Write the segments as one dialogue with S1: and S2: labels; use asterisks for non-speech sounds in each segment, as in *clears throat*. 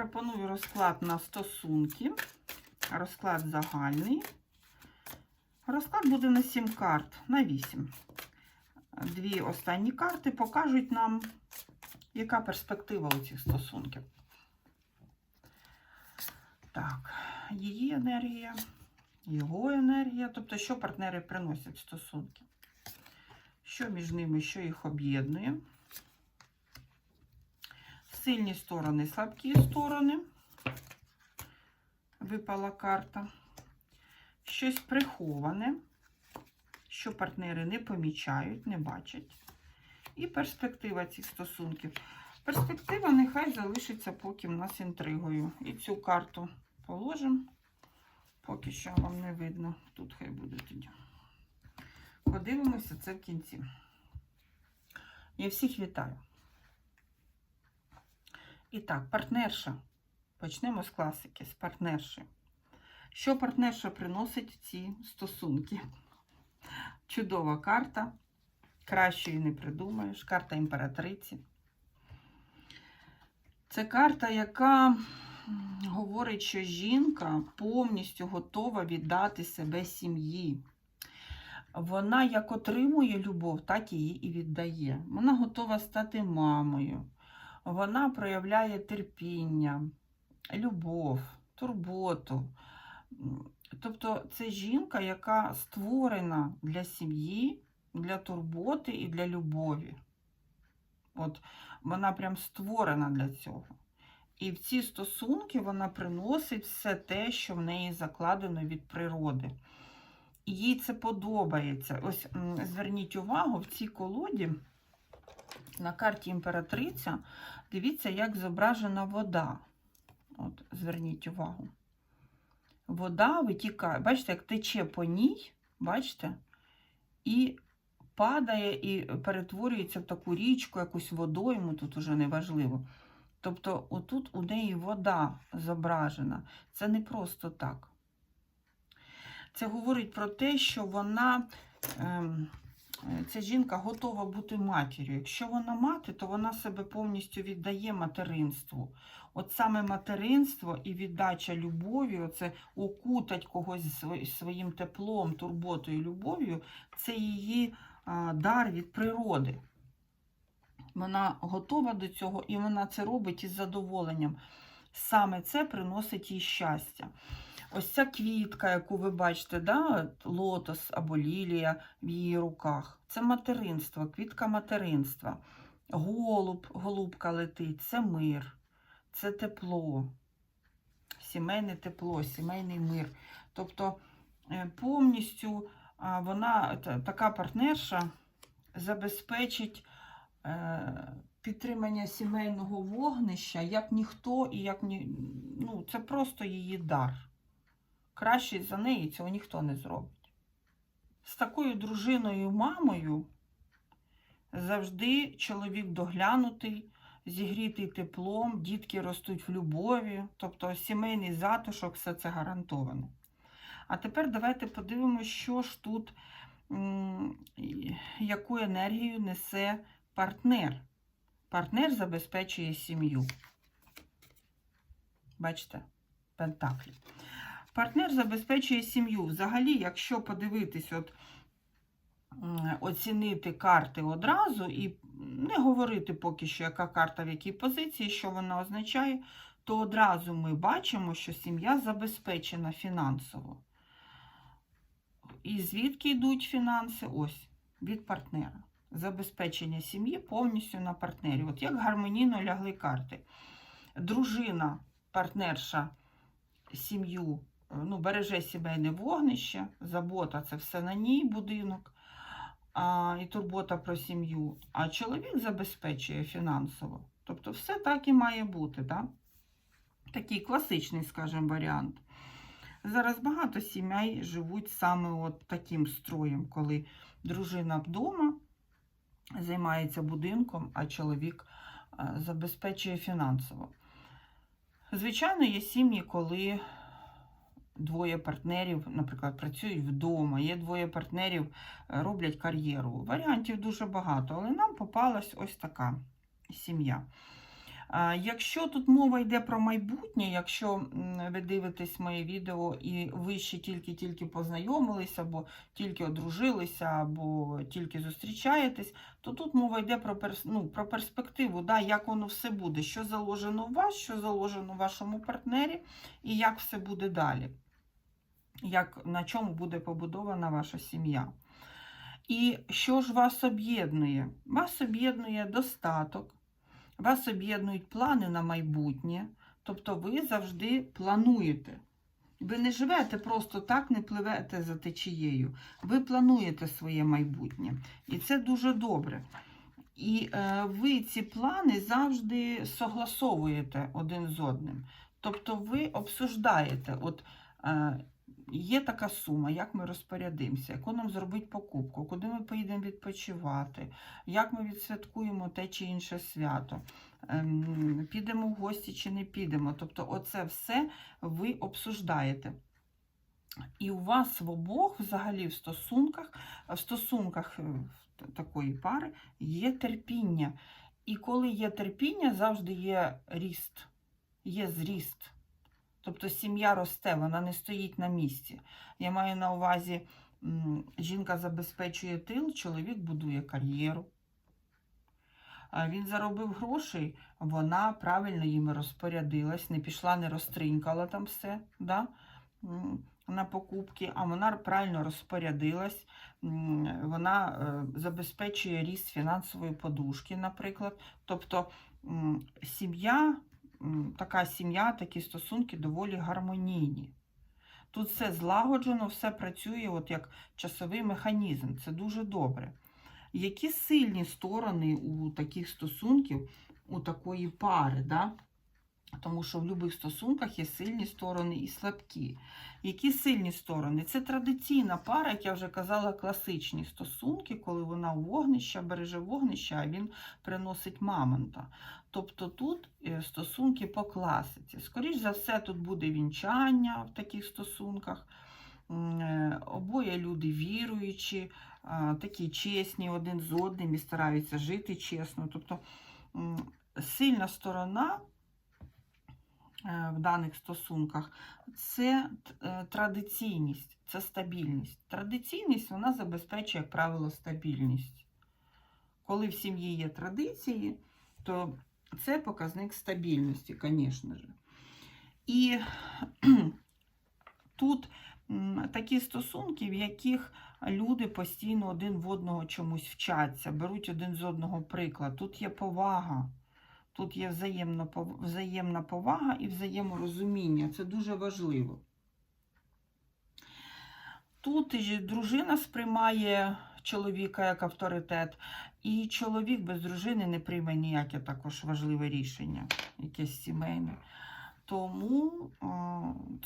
S1: Пропоную розклад на стосунки. Розклад загальний. Розклад буде на 7 карт, на 8. Дві останні карти покажуть нам, яка перспектива у цих стосунків. Так, її енергія, його енергія, тобто, що партнери приносять стосунки, що між ними, що їх об'єднує. Сильні сторони, слабкі сторони. Випала карта. Щось приховане, що партнери не помічають, не бачать. І перспектива цих стосунків. Перспектива нехай залишиться поки в нас інтригою. І цю карту положимо. Поки що вам не видно. Тут хай буде тоді. Подивимося це в кінці. Я всіх вітаю. І так, партнерша. Почнемо з класики, з партнерші. Що партнерша приносить ці стосунки? Чудова карта. Кращої не придумаєш. Карта імператриці. Це карта, яка говорить, що жінка повністю готова віддати себе сім'ї. Вона як отримує любов, так її і віддає. Вона готова стати мамою. Вона проявляє терпіння, любов, турботу. Тобто це жінка, яка створена для сім'ї, для турботи і для любові. От вона прям створена для цього. І в ці стосунки вона приносить все те, що в неї закладено від природи. І їй це подобається. Ось зверніть увагу, в цій колоді на карті імператриця, дивіться, як зображена вода. От, зверніть увагу. Вода витікає, бачите, як тече по ній, бачите, і падає і перетворюється в таку річку, якусь водойму, тут уже не важливо. Тобто, отут у неї вода зображена. Це не просто так. Це говорить про те, що вона, ем, ця жінка готова бути матір'ю. Якщо вона мати, то вона себе повністю віддає материнству. От саме материнство і віддача любові, оце окутать когось сво- своїм теплом, турботою, любов'ю, це її дар від природи. Вона готова до цього і вона це робить із задоволенням. Саме це приносить їй щастя. Ось ця квітка, яку ви бачите, да? лотос або лілія в її руках. Це материнство, квітка материнства. Голуб, голубка летить, це мир, це тепло, сімейне тепло, сімейний мир. Тобто е, повністю вона, така партнерша, забезпечить е, підтримання сімейного вогнища як ніхто і як ні, ну, це просто її дар. Краще за неї цього ніхто не зробить. З такою дружиною мамою завжди чоловік доглянутий, зігрітий теплом, дітки ростуть в любові, тобто сімейний затишок, все це гарантовано. А тепер давайте подивимося, що ж тут, яку енергію несе партнер. Партнер забезпечує сім'ю. Бачите, пентаклі. Партнер забезпечує сім'ю. Взагалі, якщо подивитись, от, оцінити карти одразу і не говорити поки що, яка карта в якій позиції, що вона означає, то одразу ми бачимо, що сім'я забезпечена фінансово. І звідки йдуть фінанси? Ось, від партнера. Забезпечення сім'ї повністю на партнері. От як гармонійно лягли карти. Дружина, партнерша сім'ю ну, береже сімейне вогнище, забота це все на ній будинок а, і турбота про сім'ю. А чоловік забезпечує фінансово. Тобто все так і має бути. Да? Такий класичний, скажімо, варіант. Зараз багато сімей живуть саме от таким строєм, коли дружина вдома займається будинком, а чоловік е, забезпечує фінансово. Звичайно, є сім'ї, коли двоє партнерів, наприклад, працюють вдома, є двоє партнерів, е, роблять кар'єру. Варіантів дуже багато, але нам попалась ось така сім'я. Якщо тут мова йде про майбутнє, якщо ви дивитесь моє відео і ви ще тільки-тільки познайомилися, або тільки одружилися, або тільки зустрічаєтесь, то тут мова йде про, перс- ну, про перспективу, да, як воно все буде, що заложено у вас, що заложено у вашому партнері, і як все буде далі, як, на чому буде побудована ваша сім'я. І що ж вас об'єднує? Вас об'єднує достаток, вас об'єднують плани на майбутнє, тобто ви завжди плануєте. Ви не живете просто так, не пливете за течією. Ви плануєте своє майбутнє. І це дуже добре. І е, ви ці плани завжди согласовуєте один з одним. Тобто ви обсуждаєте, от е, є така сума, як ми розпорядимося, яку нам зробити покупку, куди ми поїдемо відпочивати, як ми відсвяткуємо те чи інше свято, ем, підемо в гості чи не підемо. Тобто, оце все ви обсуждаєте. І у вас в обох, взагалі, в стосунках, в стосунках е, такої пари є терпіння. І коли є терпіння, завжди є ріст, є зріст. Тобто сім'я росте, вона не стоїть на місці. Я маю на увазі, жінка забезпечує тил, чоловік будує кар'єру. Він заробив грошей, вона правильно їми розпорядилась, не пішла, не розтринькала там все да? на покупки, а вона правильно розпорядилась, вона е, забезпечує ріст фінансової подушки, наприклад. Тобто сім'я, така сім'я, такі стосунки доволі гармонійні. Тут все злагоджено, все працює от як часовий механізм. Це дуже добре. Які сильні сторони у таких стосунків, у такої пари? Да? Тому що в будь-яких стосунках є сильні сторони і слабкі. Які сильні сторони? Це традиційна пара, як я вже казала, класичні стосунки, коли вона у вогнища береже вогнище, а він приносить мамонта. Тобто тут е, стосунки по класиці. Скоріш за все, тут буде вінчання в таких стосунках. Е, Обоє люди віруючі, такі чесні один з одним і стараються жити чесно. Тобто сильна сторона в даних стосунках це е, традиційність, це стабільність. Традиційність вона забезпечує, як правило, стабільність. Коли в сім'ї є традиції, то це показник стабільності, звісно ж. І *clears throat* тут такі стосунки, в яких люди постійно один в одного чомусь вчаться, беруть один з одного приклад. Тут є повага, тут є взаємна, взаємна повага і взаєморозуміння. Це дуже важливо. Тут дружина сприймає чоловіка як авторитет, і чоловік без дружини не прийме ніяке також важливе рішення, якесь сімейне. Тому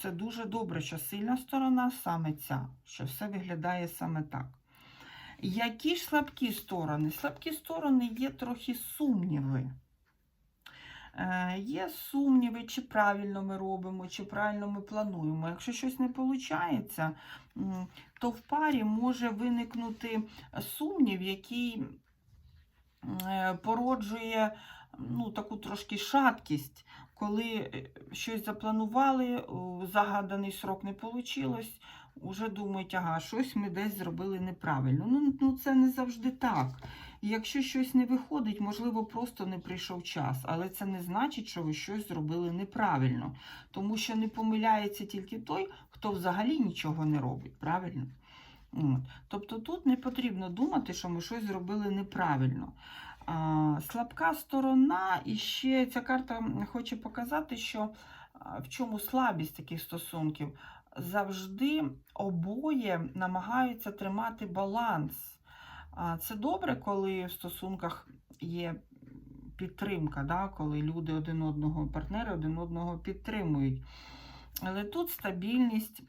S1: це дуже добре, що сильна сторона саме ця, що все виглядає саме так. Які ж слабкі сторони? Слабкі сторони є трохи сумніви. Е, Є сумніви, чи правильно ми робимо, чи правильно ми плануємо. Якщо щось не виходить, то в парі може виникнути сумнів, який е, породжує ну, таку трошки шаткість, коли е, щось запланували, загаданий срок не вийшло, вже думають, ага, щось ми десь зробили неправильно. Ну, ну це не завжди так. І якщо щось не виходить, можливо, просто не прийшов час, але це не значить, що ви щось зробили неправильно, тому що не помиляється тільки той, хто взагалі нічого не робить, правильно? От. Тобто тут не потрібно думати, що ми щось зробили неправильно. А, слабка сторона, і ще ця карта хоче показати, що в чому слабість таких стосунків. Завжди обоє намагаються тримати баланс. Це добре, коли в стосунках є підтримка, да? коли люди один одного, партнери один одного підтримують. Але тут стабільність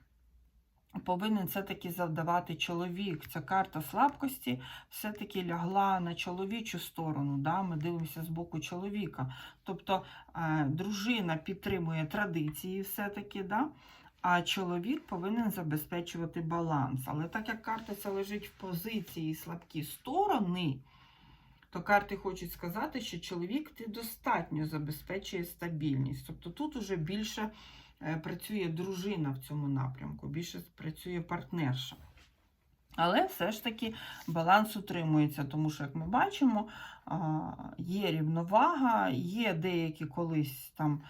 S1: повинен все-таки завдавати чоловік. Ця карта слабкості все-таки лягла на чоловічу сторону. Да? Ми дивимося з боку чоловіка. Тобто е, дружина підтримує традиції все-таки, да? А чоловік повинен забезпечувати баланс. Але так як карта ця лежить в позиції слабкі сторони, то карти хочуть сказати, що чоловік достатньо забезпечує стабільність. Тобто тут уже більше е, працює дружина в цьому напрямку, більше працює партнерша. Але все ж таки баланс утримується, тому що, як ми бачимо, є рівновага, є деякі колись там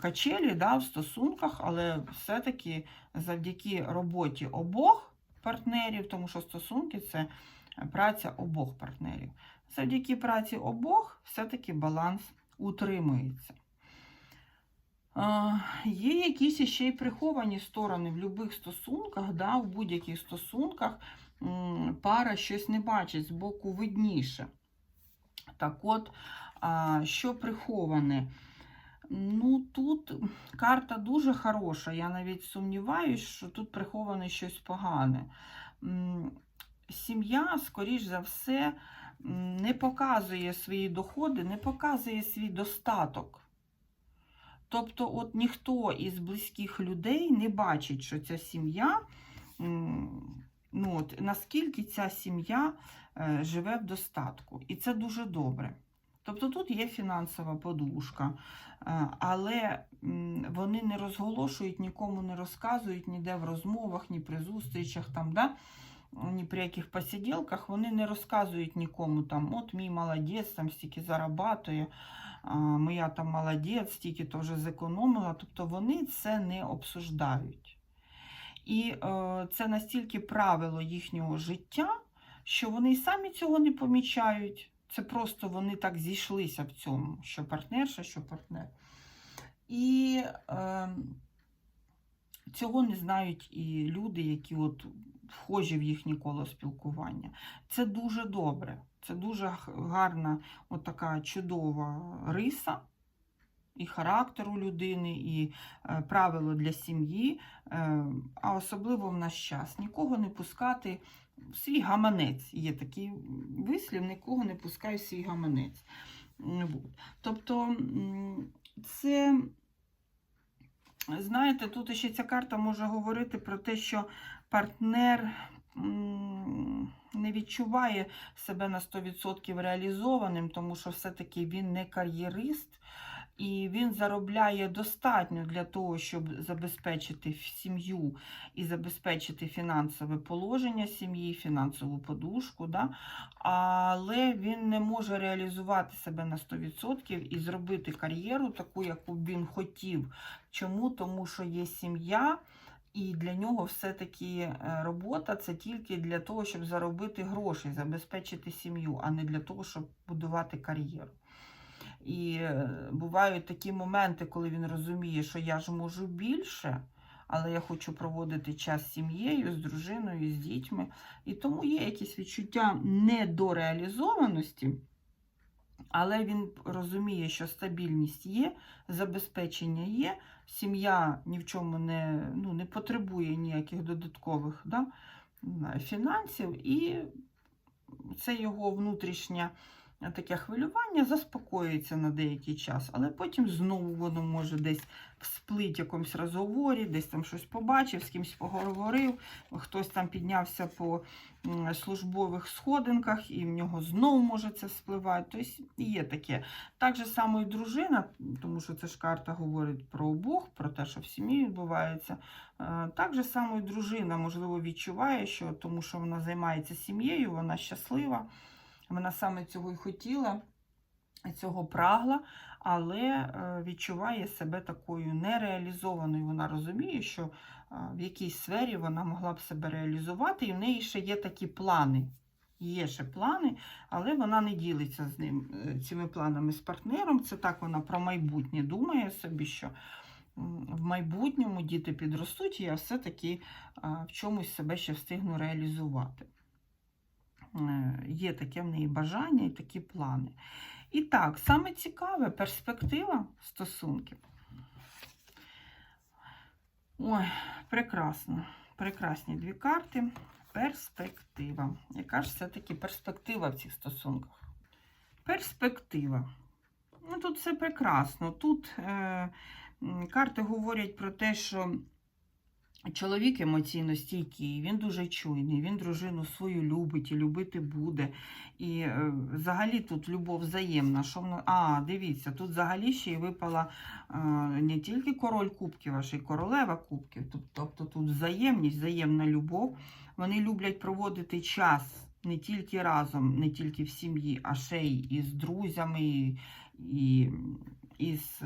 S1: качелі да, в стосунках, але все-таки завдяки роботі обох партнерів, тому що стосунки це праця обох партнерів. Завдяки праці обох все-таки баланс утримується. Є якісь ще й приховані сторони в будь-яких стосунках, да, в будь-яких стосунках пара щось не бачить, збоку видніше. Так от, що приховане? Ну, тут карта дуже хороша. Я навіть сумніваюся, що тут приховане щось погане. Сім'я, скоріш за все, не показує свої доходи, не показує свій достаток. Тобто, от ніхто із близьких людей не бачить, що ця сім'я, ну, от, наскільки ця сім'я е, живе в достатку. І це дуже добре. Тобто тут є фінансова подушка, е, але вони не розголошують, нікому не розказують ніде в розмовах, ні при зустрічах, там, да? ні при яких посиділках, вони не розказують нікому, там, от мій молодець, там стільки зарабатує, моя там молодець, стільки то вже зекономила. Тобто вони це не обсуждають. І е, це настільки правило їхнього життя, що вони самі цього не помічають. Це просто вони так зійшлися в цьому, що партнерша, що партнер. І е, цього не знають і люди, які от вхожі в їхнє коло спілкування. Це дуже добре. Це дуже гарна, от така чудова риса і характеру людини, і е, правило для сім'ї, е, а особливо в наш час. Нікого не пускати в свій гаманець. Є такий вислів, нікого не пускай в свій гаманець. Тобто це, знаєте, тут ще ця карта може говорити про те, що партнер не відчуває себе на 100% реалізованим, тому що все-таки він не кар'єрист, і він заробляє достатньо для того, щоб забезпечити сім'ю і забезпечити фінансове положення сім'ї, фінансову подушку. Да? Але він не може реалізувати себе на 100% і зробити кар'єру таку, яку він хотів. Чому? Тому що є сім'я. І для нього все-таки е, робота це тільки для того, щоб заробити гроші, забезпечити сім'ю, а не для того, щоб будувати кар'єру. І е, бувають такі моменти, коли він розуміє, що я ж можу більше, але я хочу проводити час з сім'єю, з дружиною, з дітьми. І тому є якісь відчуття недореалізованості, але він розуміє, що стабільність є, забезпечення є, сім'я ні в чому не, ну, не потребує ніяких додаткових да, фінансів, і це його внутрішнє таке хвилювання заспокоюється на деякий час, але потім знову воно може десь всплить якомусь розговорі, десь там щось побачив, з кимось поговорив, хтось там піднявся по службових сходинках, і в нього знову може це вспливати. Тобто є таке. Так же само і дружина, тому що це ж карта говорить про обох, про те, що в сім'ї відбувається. Е, Так же само і дружина, можливо, відчуває, що тому що вона займається сім'єю, вона щаслива. Вона саме цього і хотіла, цього прагла, але е, відчуває себе такою нереалізованою. Вона розуміє, що е, в якійсь сфері вона могла б себе реалізувати, і в неї ще є такі плани. Є ще плани, але вона не ділиться з ним е, цими планами з партнером. Це так вона про майбутнє думає собі, що в майбутньому діти підростуть, і я все-таки в чомусь себе ще встигну реалізувати. Е, Є таке в неї бажання і такі плани. І так, саме цікаве перспектива стосунків. Ой, прекрасно. Прекрасні дві карти. Перспектива. Яка ж все-таки перспектива в цих стосунках? Перспектива. Ну, тут все прекрасно. Тут е, карти говорять про те, що Чоловік емоційно стійкий, він дуже чуйний, він дружину свою любить і любити буде. І е, взагалі тут любов взаємна. Що воно... А, дивіться, тут взагалі ще й випала е, не тільки король кубків, а ще й королева кубків. Тоб- Тобто тут взаємність, взаємна любов. Вони люблять проводити час не тільки разом, не тільки в сім'ї, а ще й із друзями, і, і, і з...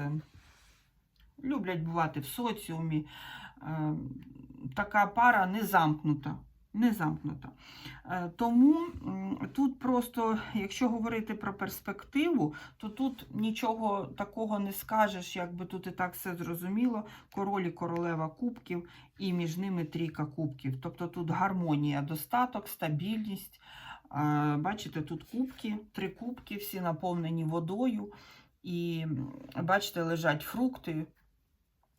S1: люблять бувати в соціумі. Е, така пара не замкнута. Не замкнута. Е, Тому тут просто, якщо говорити про перспективу, то тут нічого такого не скажеш, якби тут і так все зрозуміло. Король і королева кубків, і між ними трійка кубків. Тобто тут гармонія, достаток, стабільність. Е, Бачите, тут кубки, три кубки, всі наповнені водою. І бачите, лежать фрукти,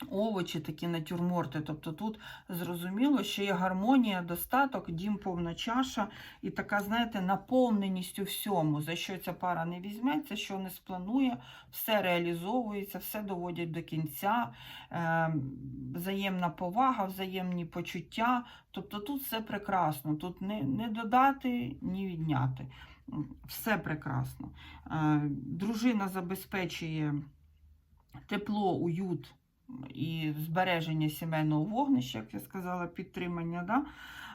S1: овочі, такі натюрморти. Тобто тут зрозуміло, що є гармонія, достаток, дім повна чаша і така, знаєте, наповненість у всьому, за що ця пара не візьметься, що не спланує, все реалізовується, все доводять до кінця, е, взаємна повага, взаємні почуття. Тобто тут все прекрасно, тут не, не додати, ні відняти. Все прекрасно. Е, дружина забезпечує тепло, уют і збереження сімейного вогнища, як я сказала, підтримання. Да?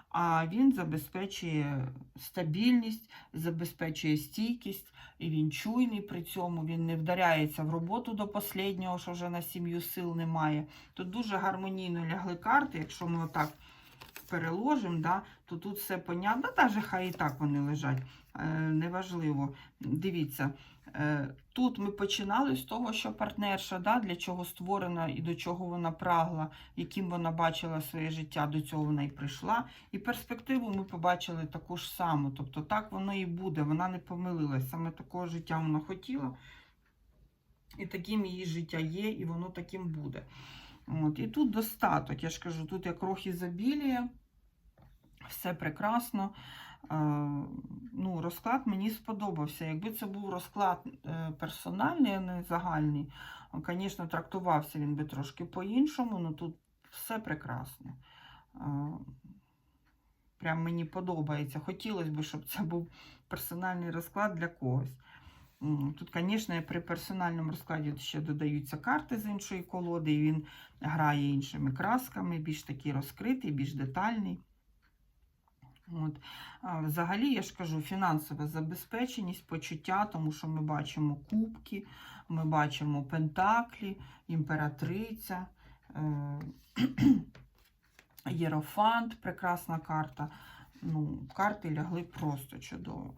S1: А він забезпечує стабільність, забезпечує стійкість, і він чуйний при цьому, він не вдаряється в роботу до останнього, що вже на сім'ю сил немає. Тут дуже гармонійно лягли карти, якщо ми отак переложимо, да, то тут все понятно, навіть хай і так вони лежать, е, неважливо. Дивіться, е, тут ми починали з того, що партнерша, да, для чого створена і до чого вона прагла, яким вона бачила своє життя, до цього вона і прийшла. І перспективу ми побачили таку ж саму. Тобто так воно і буде, вона не помилилась. Саме такого життя вона хотіла. І таким її життя є, і воно таким буде. От. І тут достаток. Я ж кажу, тут як рох ізобілія, все прекрасно. Е, ну, розклад мені сподобався. Якби це був розклад е, персональний, а не загальний, звісно, трактувався він би трошки по-іншому, але тут все прекрасно. Е, Прям мені подобається. Хотілося б, щоб це був персональний розклад для когось. Тут, звісно, при персональному розкладі ще додаються карти з іншої колоди, і він грає іншими красками, більш такий розкритий, більш детальний. От. Взагалі, я ж кажу, фінансова забезпеченість, почуття, тому що ми бачимо кубки, ми бачимо пентаклі, імператриця, е- *clears throat* єрофант, прекрасна карта. Ну, карти лягли просто чудово.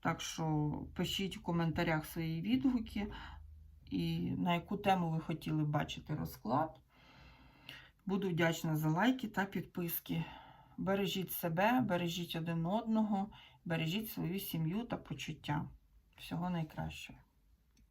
S1: Так що пишіть у коментарях свої відгуки і на яку тему ви хотіли бачити розклад. Буду вдячна за лайки та підписки. Бережіть себе, бережіть один одного, бережіть свою сім'ю та почуття. Всього найкращого.